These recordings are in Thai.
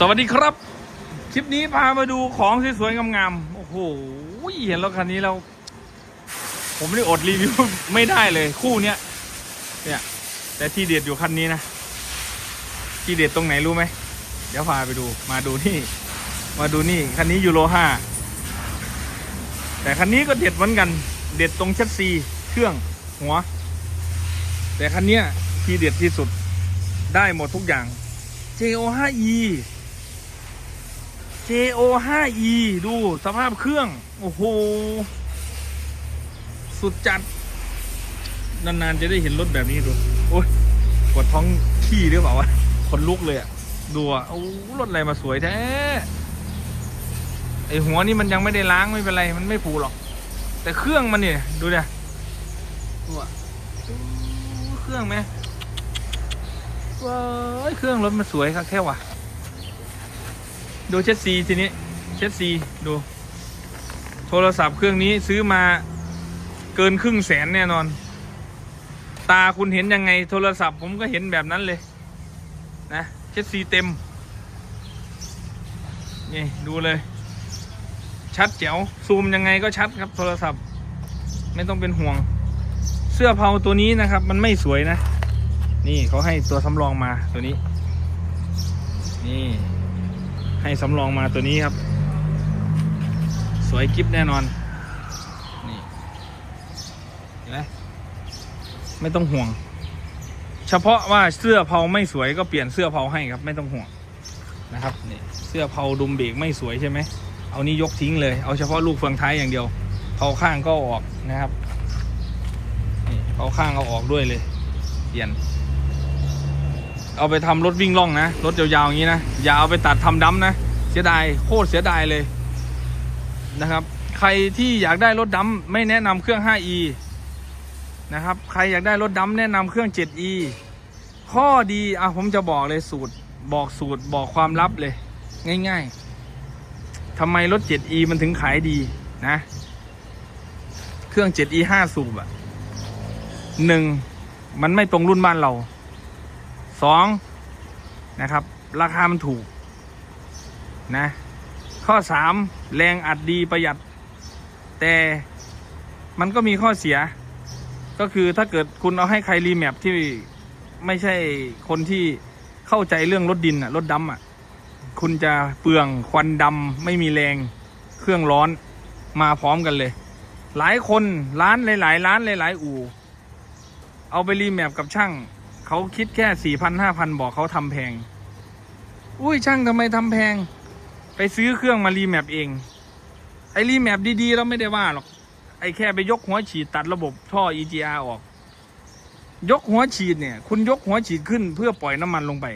สวัสดีครับ คลิปนี้พามาดูของสวยๆงามๆโอ้โหเห็นรถคันนี้แล้วผมนี่อดรีวิวไม่ได้เลยคู่เนี้ยเนี่ย แต่ที่เด็ดอยู่คันนี้นะที่เด็ดตรงไหนรู้ไหมเดี๋ยวพาไปดู มาดูนี่ มาดูนี่คันนี้ยูโรห้าแต่คันนี้ก็เด็ดเหมือนกัน เด็ดตรงชัดซีเครื่องหัว แต่คันเนี้ยที่เด็ดที่สุดได้หมดทุกอย่าง JO5E JO5E ดูสภาพเครื่อง โอ้โห สุดจัด นาน ๆ จะได้เห็นรถแบบนี้ดู โอ้ยปวดท้องขี้หรือเปล่าวะคนลุกเลยอะดูอะโอ้รถอะไรมาสวยแท้ไอหัวนี่มันยังไม่ได้ล้างไม่เป็นไร มันไม่ผูหรอก แต่เครื่องมันเนี่ยดูเนี่ยดูอะเครื่องไหมว้ายเครื่องรถมันสวยครับแค่ว่ะ ดูเช็ดซีทีนี้เช็ดซีดู โทรศัพท์เครื่องนี้ซื้อมาเกินครึ่งแสนแน่นอน ตาคุณเห็นยังไงโทรศัพท์ผมก็เห็นแบบนั้นเลยนะเช็ดซีเต็มนี่ดูเลย ชัดแจ๋วซูมยังไงก็ชัดครับโทรศัพท์ ไม่ต้องเป็นห่วง เสื้อเผาตัวนี้นะครับ มันไม่สวยนะ นี่เขาให้ตัวสำรองมาตัวนี้ นี่ ให้สำรองมาตัวนี้ครับ สวยกิฟแน่นอน นี่เห็นไหมไม่ต้องห่วง เฉพาะว่าเสื้อเผาไม่สวยก็เปลี่ยนเสื้อเผาให้ครับ ไม่ต้องห่วงนะครับนี่เสื้อเผาดุมเบรกไม่สวยใช่ไหมเอานี้ยกทิ้งเลยเอาเฉพาะลูกเฟืองท้ายอย่างเดียวเผาข้างก็อออกนะครับนี่เผาข้างเอาออกด้วยเลย เปลี่ยน เอาไปทำรถวิ่งล่องนะ รถยาวๆอย่างนี้นะ อย่าเอาไปตัดทำดัมนะ เสียดายโคตรเสียดายเลยนะครับ ใครที่อยากได้รถดัมไม่แนะนำเครื่อง 5e นะครับ ใครอยากได้รถดัมแนะนำเครื่อง 7e ข้อดีอะผมจะบอกเลยสูตร บอกสูตรบอกความลับเลย ง่าย ๆทำไมรถ 7e มันถึงขายดีนะ เครื่อง 7e 5 สูบอะหนึ่งมันไม่ตรงรุ่นบ้านเรา สองนะครับ ราคามันถูกนะ ข้อสามแรงอัดดีประหยัด แต่มันก็มีข้อเสีย ก็คือถ้าเกิดคุณเอาให้ใครรีแมปที่ไม่ใช่คนที่เข้าใจเรื่องรถดินอะรถดำอะคุณจะเปลืองควันดำไม่มีแรงเครื่องร้อนมาพร้อมกันเลย หลายคนร้านหลาย ๆ ร้านหลาย ๆ อู่ เอาไปรีแมปกับช่าง เขาคิดแค่สี่พันห้าพันบอกเขาทำแพง อุ้ยช่างทำไมทำแพง ไปซื้อเครื่องมารีแมปเอง ไอรีแมปดีๆเราไม่ได้ว่าหรอก ไอแค่ไปยกหัวฉีดตัดระบบท่อ EGR ออก ยกหัวฉีดเนี่ย คุณยกหัวฉีดขึ้นเพื่อปล่อยน้ำมันลงไป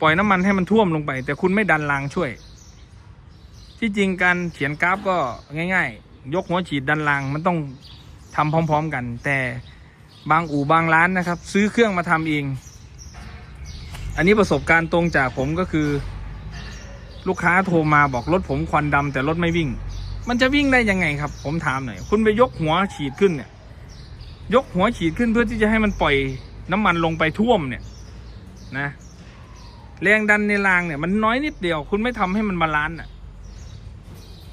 ปล่อยน้ำมันให้มันท่วมลงไป แต่คุณไม่ดันรางช่วย ที่จริงการเขียนกราฟก็ง่าย ๆ ยกหัวฉีดดันรางมันต้องทำพร้อม ๆ กัน แต่ บางอู่บางร้านนะครับ ซื้อเครื่องมาทำเอง อันนี้ประสบการณ์ตรงจากผมก็คือ ลูกค้าโทรมาบอกรถผมควันดำแต่รถไม่วิ่ง มันจะวิ่งได้ยังไงครับ ผมถามหน่อยคุณไปยกหัวฉีดขึ้นเนี่ย ยกหัวฉีดขึ้นเพื่อที่จะให้มันปล่อยน้ำมันลงไปท่วมเนี่ยนะแรงดันในรางเนี่ยมันน้อยนิดเดียว คุณไม่ทำให้มันบาลานซ์อะ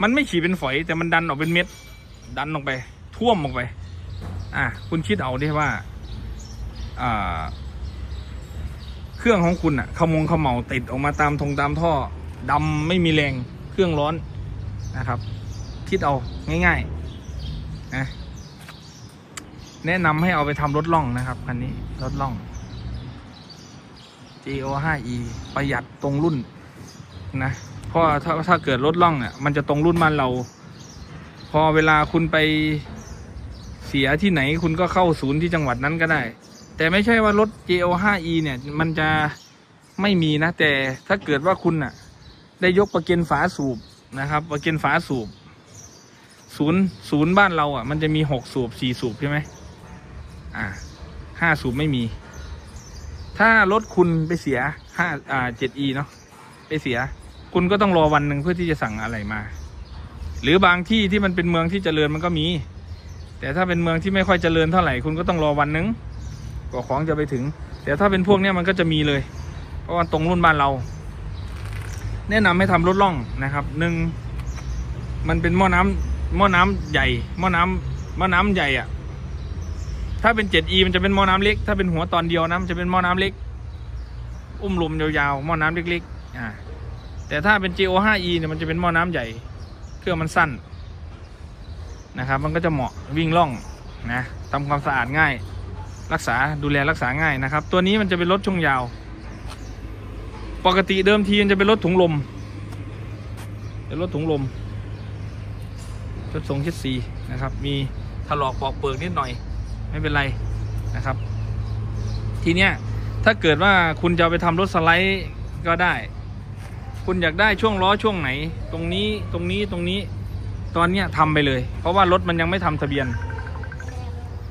มันไม่ฉีดเป็นฝอยแต่มันดันออกเป็นเม็ด ดันลงไป ท่วมลงไป อะคุณคิดเอาดิว่าอ่าเครื่องของคุณอะขมงขมเหมาติดออกมาตามทงตามท่อดำไม่มีแรงเครื่องร้อนนะครับ คิดเอาง่ายๆนะแนะนำให้เอาไปทำรถล่องนะครับคันนี้รถล่อง GO 5e ประหยัดตรงรุ่นนะเพราะถ้าถ้าเกิดรถล่องเนี่ยมันจะตรงรุ่นบ้านเรา พอเวลาคุณไป เสียที่ไหนคุณก็เข้าศูนย์ที่จังหวัดนั้นก็ได้ แต่ไม่ใช่ว่ารถ JO 5e เนี่ยมันจะไม่มีนะ แต่ถ้าเกิดว่าคุณน่ะ ได้ยกประเกันฝาสูบนะครับ ประเกันฝาสูบศูนย์ศูนย์บ้านเราอะ มันจะมีหกสูบสี่สูบใช่ไหมอ่าห้าสูบไม่มี ถ้ารถคุณไปเสียห้าอ่าเจ็ด e เนาะไปเสีย คุณก็ต้องรอวันหนึ่งเพื่อที่จะสั่งอะไรมา หรือบางที่ที่มันเป็นเมืองที่เจริญมันก็มี แต่ถ้าเป็นเมืองที่ไม่ค่อยเจริญเท่าไหร่คุณก็ต้องรอวันหนึงกว่าของจะไปถึง แต่ถ้าเป็นพวกนี้มันก็จะมีเลย เพราะว่าตรงรุ่นบ้านเรา แนะนำให้ทำรถล่องนะครับหนึ่งมันเป็นหม้อน้ำหม้อน้ำใหญ่หม้อน้ำหม้อน้ำใหญ่อะถ้าเป็น 7e มันจะเป็นหม้อน้ำเล็ก ถ้าเป็นหัวตอนเดียวนะมันจะเป็นหม้อน้ำเล็ก อุ้มลมยาวๆหม้อน้ำเล็กๆอ่าแต่ถ้าเป็น GO5e เนี่ยมันจะเป็นหม้อน้ำใหญ่ เครื่องมันสั้น นะครับ มันก็จะเหมาะวิ่งล่องนะทำความสะอาดง่าย รักษาดูแลรักษาง่ายนะครับ ตัวนี้มันจะเป็นรถช่วงยาว ปกติเดิมทีมันจะเป็นรถถุงลมเป็นรถถุงลมรถทรงเชิดสีนะครับ มีถลอกปอกเปิกนิดหน่อย ไม่เป็นไรนะครับ ทีเนี้ยถ้าเกิดว่าคุณจะไปทำรถสไลด์ก็ได้ คุณอยากได้ช่วงล้อช่วงไหน ตรงนี้ตรงนี้ตรงนี้ ตอนเนี้ยทำไปเลย เพราะว่ารถมันยังไม่ทำทะเบียน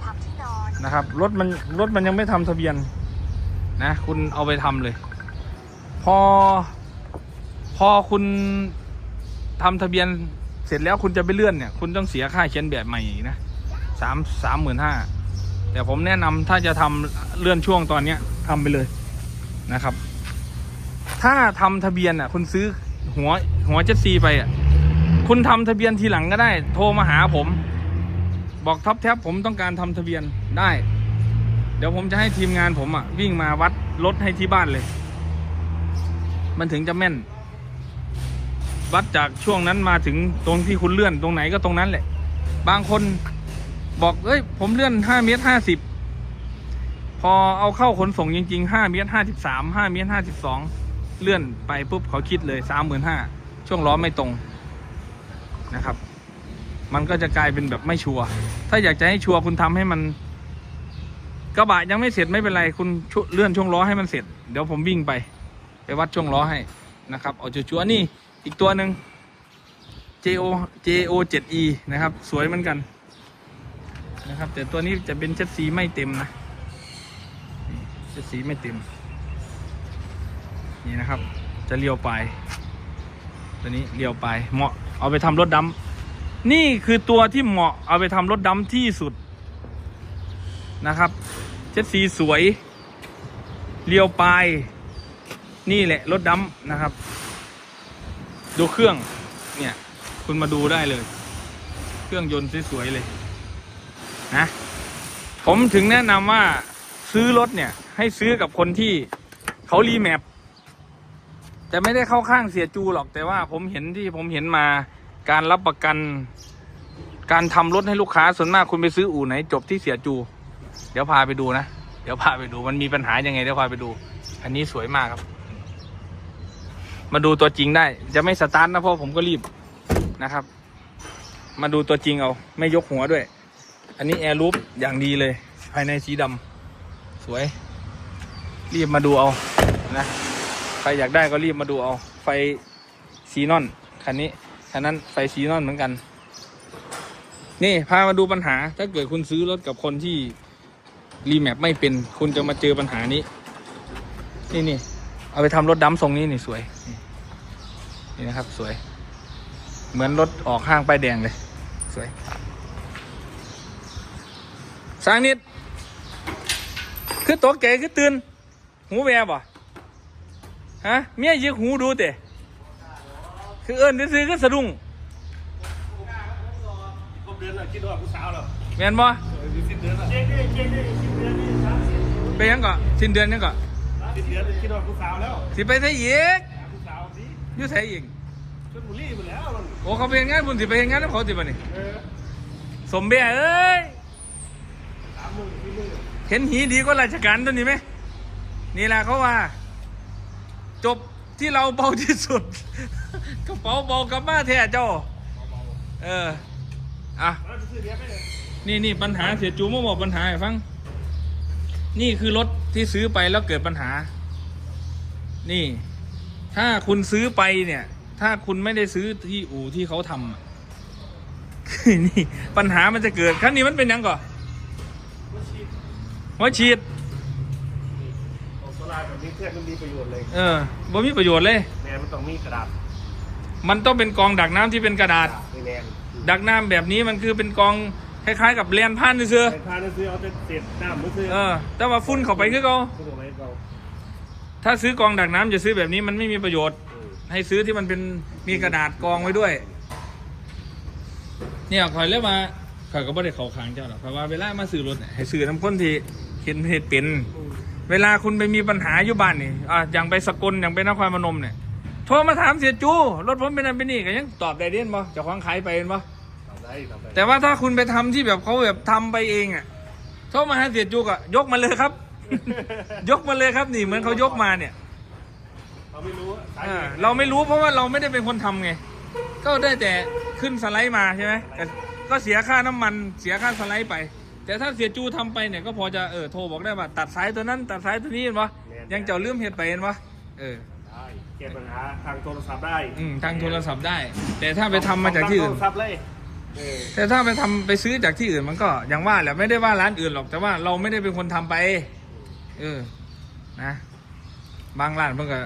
ทำที่นอน นะครับรถมันรถมันยังไม่ทำทะเบียนนะ คุณเอาไปทำเลย พอ พอคุณทำทะเบียนเสร็จแล้วคุณจะไปเลื่อนเนี่ย คุณต้องเสียค่าเขียนแบบใหม่อีกนะสามสามหมื่นห้าแต่ผมแนะนำถ้าจะทำเลื่อนช่วงตอนเนี้ยทำไปเลยนะครับ ถ้าทำทะเบียนอะ คุณซื้อหัวหัวเจ็ดซีไปอะ คุณทำทะเบียนทีหลังก็ได้ โทรมาหาผม บอกท็อปแท็บผมต้องการทำทะเบียนได้ เดี๋ยวผมจะให้ทีมงานผมอะ วิ่งมาวัดรถให้ที่บ้านเลย มันถึงจะแม่น วัดจากช่วงนั้นมาถึงตรงที่คุณเลื่อนตรงไหนก็ตรงนั้นแหละ บางคนบอกเอ้ย ผมเลื่อนห้าเมตรห้าสิบพอเอาเข้าขนส่งจริงๆห้าเมตรห้าสิบสามห้าเมตรห้าสิบสองเลื่อนไปปุ๊บเขาคิดเลยสามหมื่นห้าช่วงล้อไม่ตรง นะครับ มันก็จะกลายเป็นแบบไม่ชัวร์ถ้าอยากจะให้ชัวร์คุณทำให้มัน กระบะยังไม่เสร็จไม่เป็นไรคุณเลื่อนช่วงล้อให้มันเสร็จ เดี๋ยวผมวิ่งไป ไปวัดช่วงล้อให้นะครับเอาชัวร์ๆนี่อีกตัวหนึ่ง JO JO 7E นะครับ สวยเหมือนกันนะครับ แต่ตัวนี้จะเป็นเช็ดสีไม่เต็มนะเช็ดสีไม่เต็ม นี่นะครับ จะเลี้ยวไป ตัวนี้เลี้ยวไปเหมาะ เอาไปทำรถดำนี่คือตัวที่เหมาะเอาไปทำรถดำที่สุดนะครับ เช็ดสีสวยเลี้ยวไปลาย นี่แหละรถดำนะครับ ดูเครื่อง เนี่ย คุณมาดูได้เลย เครื่องยนต์สวยๆเลยนะผมถึงแนะนำว่าซื้อรถเนี่ย ให้ซื้อกับคนที่เขารีแมปแต่ไม่ได้เข้าข้างเสียจูหรอกแต่ว่าผมเห็นที่ผมเห็นมา การรับประกัน การทำรถให้ลูกค้าส่วนมากคุณไปซื้ออู่ไหน จบที่เสียจู เดี๋ยวพาไปดูนะ เดี๋ยวพาไปดูมันมีปัญหายังไงเดี๋ยวพาไปดู อันนี้สวยมากครับ มาดูตัวจริงได้ จะไม่สตาร์ทนะเพราะผมก็รีบนะครับ มาดูตัวจริงเอา ไม่ยกหัวด้วย อันนี้แอร์รูปอย่างดีเลย ภายในสีดำสวย รีบมาดูเอานะใครอยากได้ก็รีบมาดูเอา ไฟซีนอนคันนี้ คันนั้นไฟซีนอนเหมือนกัน นี่พามาดูปัญหา ถ้าเกิดคุณซื้อรถกับคนที่รีแมปไม่เป็น คุณจะมาเจอปัญหานี้ นี่นี่เอาไปทำรถดำทรงนี้นี่สวย นี่นะครับสวย เหมือนรถออกห้างป้ายแดงเลย สวยสร้างนิด คือตัวแก่คือตื่น หูแวบอะฮะเมียยิกหูดูเตะ คือเอิญซื้อๆก็สะดุ้งครบเดือนแล้วคิดว่าผู้สาวแล้วแม่นบ่สิ้นเดือนแล้วเจ๊งดิเจ๊งดิสิ้นเดือนนี่สามสิบไปยังก่อนสิ้นเดือนยังก่อนสิ้นเดือนคิดว่าผู้สาวแล้วสิไปไทยอีกหาผู้สาวสิอยู่ไทยอีกชลบุรีหมดแล้วมันโอ้เขาไปเห็นงานบุญสิไปเห็นงานแล้วเขาสิบ่นี่เออสมเบียเอ้ยสามหมื่นสี่หมื่นเห็นหีดีก็ราชการตัวนี้ไหมนี่แหละเขาว่า จบ ที่เราเบาที่สุด กระเป๋าเบากลับมาแท้เจ้า เออ อะแล้วจะซื้อเบียร์ไหมเนี่ยนี่นี่ปัญหาเสียจูมาบอกปัญหาให้ฟัง นี่คือรถที่ซื้อไปแล้วเกิดปัญหา นี่ ถ้าคุณซื้อไปเนี่ย ถ้าคุณไม่ได้ซื้อที่อู่ที่เขาทำอะ นี่ปัญหามันจะเกิดครั้งนี้มันเป็นยังก่อนมันชีดหัวฉีด แบบนี้เครื่องมันมีประโยชน์เลยเออบ่มีประโยชน์เลย แนนมันต้องมีกระดาษมันต้องเป็นกองดักน้ำที่เป็นกระดาษ มีแนนดักน้ำแบบนี้มันคือเป็นกองคล้ายๆกับแลนผ่านเสื้อเป็นพาเนื้อซื้อเอาแต่เศษน้ำมือซื้อๆเออ แต่ว่าฝุ่นเข้าไปคือเขาซื้อเอาไว้เราถ้าซื้อกองดักน้ำจะซื้อแบบนี้มันไม่มีประโยชน์เออให้ซื้อที่มันเป็นมีกระดาษกองไว้ด้วย เนี่ยคอยเรียกมาคอยก็บ่ได้เขาค้างเจ้าหรอกเพราะว่าเวลามาซื้อรถเนี่ยให้ซื้อน้ำข้นที่เห็นเหตุเป็น เวลาคุณไปมีปัญหาอยู่บ้านนี่อ่าอย่างไปสกลอย่างไปนครพนมเนี่ยโทรมาถามเสียจูรถผมเป็นอันเป็นนี่ก็ยังตอบได้เด่นบ่เจะคว้าของขายไปเห็นบ่ทำได้ทำได้แต่ว่าถ้าคุณไปทำที่แบบเขาแบบทำไปเองอะโทรมาหาเสียจูกอะยกมาเลยครับ ยกมาเลยครับนี่เหมือนเขายกมาเนี่ย เราไม่รู้สาเอเหอตุเราไม่รู้เพราะว่าเราไม่ได้เป็นคนทำไง ก็ได้แต่ขึ้นสไลด์มาใช่ไหมก็ก็เสียค่าน้ำมันเสียค่าสไลด์ไป แต่ถ้าเสียจูทำไปเนี่ยก็พอจะเออโทรบอกได้ว่าตัดสายตัวนั้นตัดสายตัวนี้เห็นปะยังเจ้าลืมเหตุไปเห็นปะเออได้แก้ปัญหาทางโทรศัพท์ได้อืมทางโทรศัพท์ได้ แต่ถ้าไปทำมาจากที่อื่นโทรศัพท์เลยเออแต่ถ้าไปทำไปซื้อจากที่อื่นมันก็อย่างว่าแหละไม่ได้ว่าร้านอื่นหรอกแต่ว่าเราไม่ได้เป็นคนทำไป เออนะ บางร้านเพิ่งก็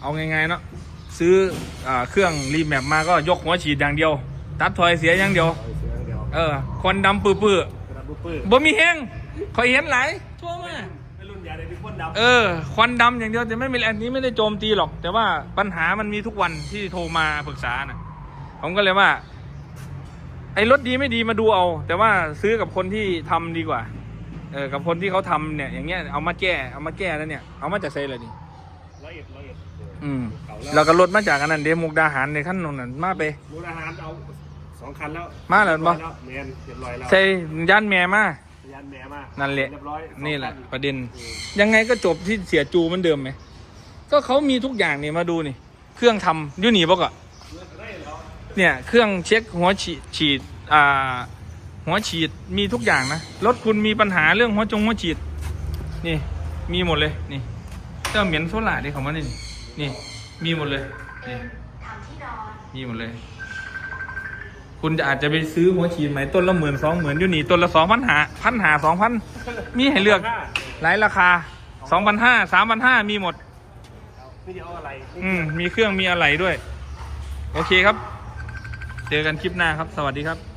เอาไงายๆเนาะซื้ออาเครื่องรีแมปมาก็ยกหัวฉีดอย่างเดียว ตัดถอยเสียอย่างเดียว เอาเสียงเดียวเออควันดำปื้อกระดับบุป เปอร์ๆบ่มีแห้งคอยเห็นหลายทั่วมาไม่รุ่นใหญ่เลยเป็นคนดำเออ ควันดำอย่างเดียวแต่ไม่มีอันนี้ไม่ได้โจมตีหรอก แต่ว่าปัญหามันมีทุกวันที่โทรมาปรึกษานะผมก็เลยว่า ไอ้รถดีไม่ดีมาดูเอา แต่ว่าซื้อกับคนที่ทำดีกว่า เออ กับคนที่เขาทำเนี่ย อย่างเงี้ยเอามาแก้เอามาแก้แล้วเนี่ยเอามาจากเซเลยนี่ร้อยเอ็ดร้อยเอ็ดอืม เก่าแล้แล้ววก็รถมาจากอันนั้นเดมุกดาหารในขั้นนนนั้นมาไป มูลอาหารเอา สองคันแล้วมาแล้วบ่เมียนเรียบร้อยแล้วใช่ย่านแม่มายันแหม่มานั่นั่นแหละ เรียบร้อยสองนี่แหละคัประเด็น อืมยังไงก็จบที่เสียจูเหมือนเดิมไหม ก็เขามีทุกอย่างนี่มาดูนี่ เครื่องทำอยูนี่บอกอะเนี่ย เครื่องเช็คหัวฉีดฉีดอ่า หัวฉีดมีทุกอย่างนะ รถคุณมีปัญหาเรื่องหัวจงหัวฉีด นี่ มีหมดเลย นี่เจ้าเหมียนโซล่าดิของมันนี่ นี่ มีหมดเลย นี่ทำที่นอนมีหมดเลย คุณจะอาจจะไปซื้อหัวฉีดไหมต้นละหมื่นสองหมื่นอยู่นี่ต้นละสองพันหาพันหาสองพันมีให้เลือกหลายราคาสองพันห้าสามพันห้ามีหมด นี่จะเอาอะไรอืมมีเครื่องมีอะไรด้วย โอเคครับ เจอกันคลิปหน้าครับ สวัสดีครับ